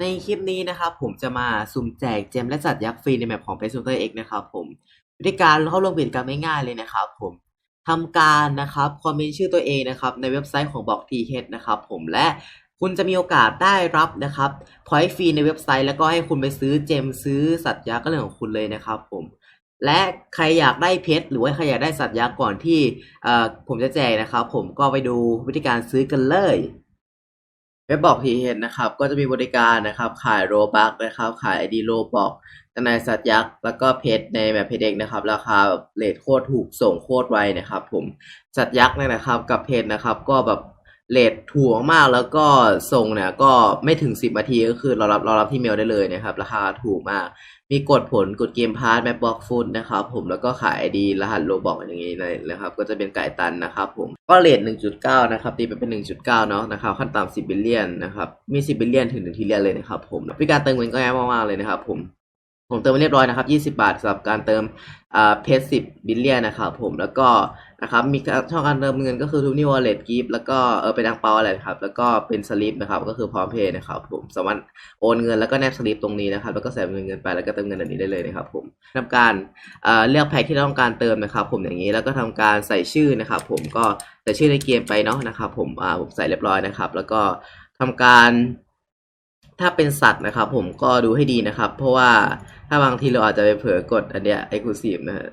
ในคลิปนี้นะครับผมจะมาสุ่มแจกเจมและสัตว์ยักษ์ฟรีในแมปของ p e s u t e r X นะครับผมวิธีการเข้าร่วมกิจกรรมง่ายๆเลยนะครับผมทำการนะครับคอมเมนต์ชื่อตัวเองนะครับในเว็บไซต์ของบอก TH นะครับผมและคุณจะมีโอกาสได้รับนะครับพอยต์ฟรีในเว็บไซต์ แล้วก็ให้คุณไปซื้อเจมซื้อสัตว์ยักษ์ก็เรื่องของคุณเลยนะครับผมและใครอยากได้เพชรหรือว่าใครอยากได้สัตว์ยักษ์ก่อนที่เอ่อผมจะแจกนะครับผมก็ไปดูวิธีการซื้อกันเลย เว็บบอกทีเห็นนะครับ ก็จะมีบริการนะครับ ขายโรบักนะครับ ขายไอดีโรบอกในสัตว์ยักษ์ แล้วก็เพชรในแบบเพชรเอกนะครับ ราคาแบบเลทโคตรถูกส่งโคตรไวนะครับ ผมสัตว์ยักษ์เนี่ยนะครับ กับเพชรนะครับ ก็แบบ เลทถูกมากแล้วก็ส่งเนี่ยก็ไม่ถึง 10นาทีก็คือเรารับเรารับที่เมลได้เลยนะครับ ราคาถูกมาก มีกดผลกดเกมพาร์ทแมปบล็อกฟุตนะครับผมแล้วก็ขายดีรหัสโลบอกอย่างนี้เลยนะครับ ก็จะเป็นไก่ตันนะครับผมก็เลท1.9 นะครับ ตีไปเป็น 1.9 เนาะนะครับขั้นต่ำ10บิลเลียนนะครับ มี 10บิลเลียนถึง1ทีเลียนเลยนะครับผมวิการเติมเงินก็ง่ายมากๆเลยนะครับผม ผมเติมไปเรียบร้อยนะครับ 20 บาทสำหรับการเติมอ่าเพชร10บิลเลียนนะครับผมแล้วก็นะครับมีช่องการเติมเงินก็คือทูนี่วอลเล็ตกิฟแล้วก็เออเป็นดังเปาอะไรนะครับแล้วก็เป็นสลิปนะครับก็คือพร้อมเพย์นะครับผมสามารถโอนเงินแล้วก็แนบสลิปตรงนี้นะครับแล้วก็ใส่เงินเงินไปแล้วก็เติมเงินอันนี้ได้เลยนะครับผมทำการเอ่อเลือกแพ็คที่เราต้องการเติมนะครับ ผมอย่างนี้แล้วก็ทำการใส่ชื่อนะครับผมก็ใส่ชื่อในเกมไปเนาะนะครับผมอ่าผมใส่เรียบร้อยนะครับ แล้วก็ทำการ ถ้าเป็นสัตว์นะครับ ผมก็ดูให้ดีนะครับ เพราะว่าถ้าบางทีเราอาจจะไปเผลอกดอันเนี้ย exclusive นะฮะ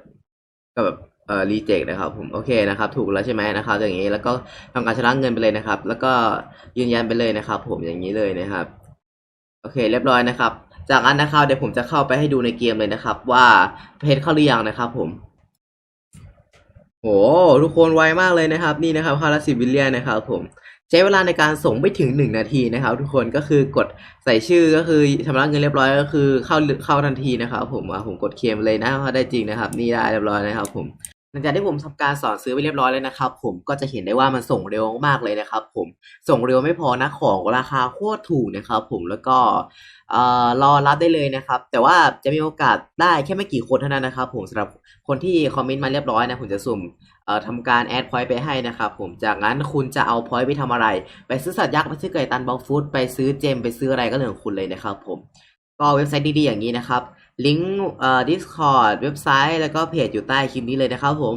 ก็แบบเอ่อ reject นะครับผมโอเคนะครับ ถูกแล้วใช่ไหมนะครับ อย่างนี้แล้วก็ทำการชำระเงินไปเลยนะครับ แล้วก็ยืนยันไปเลยนะครับ ผมอย่างนี้เลยนะครับ โอเค เรียบร้อยนะครับ จากนั้นนะครับเดี๋ยวผมจะเข้าไปให้ดูในเกมเลยนะครับ ว่าเพจเข้าหรือยังนะครับ ผมโหทุกคนไวมากเลยนะครับ นี่นะครับคาราสิบิเลียนะครับ ผม ใช้เวลาในการส่งไม่ถึงหนึ่งนาทีนะครับ ทุกคนก็คือกดใส่ชื่อก็คือชำระเงินเรียบร้อยก็คือเข้าเข้าทันทีนะครับ ผมอะผมกดเคลมเลยนะว่าได้จริงนะครับ นี่ได้เรียบร้อยนะครับ ผม หลังจากที่ผมทำการสอนซื้อไปเรียบร้อยแล้วนะครับ ผมก็จะเห็นได้ว่ามันส่งเร็วมากเลยนะครับ ผมส่งเร็วไม่พอนะของราคาโคตรถูกนะครับ ผมแล้วก็เอ่อรอรับได้เลยนะครับ แต่ว่าจะมีโอกาสได้แค่ไม่กี่คนเท่านั้นนะครับ ผมสำหรับคนที่คอมเมนต์มาเรียบร้อยนะผมจะสุ่มเอ่อทำการแอดพอยต์ไปให้นะครับ ผมจากนั้นคุณจะเอาพอยต์ไปทำอะไร ไปซื้อสัตว์ยักษ์ไปซื้อไก่ตันบอลฟูดไปซื้อเจมไปซื้ออะไรก็เรื่องของคุณเลยนะครับ ผมก็เว็บไซต์ดีๆอย่างนี้นะครับ ลิงก์เอ่อ Discord เว็บไซต์ แล้วก็เพจอยู่ใต้คลิปนี้เลยนะครับผม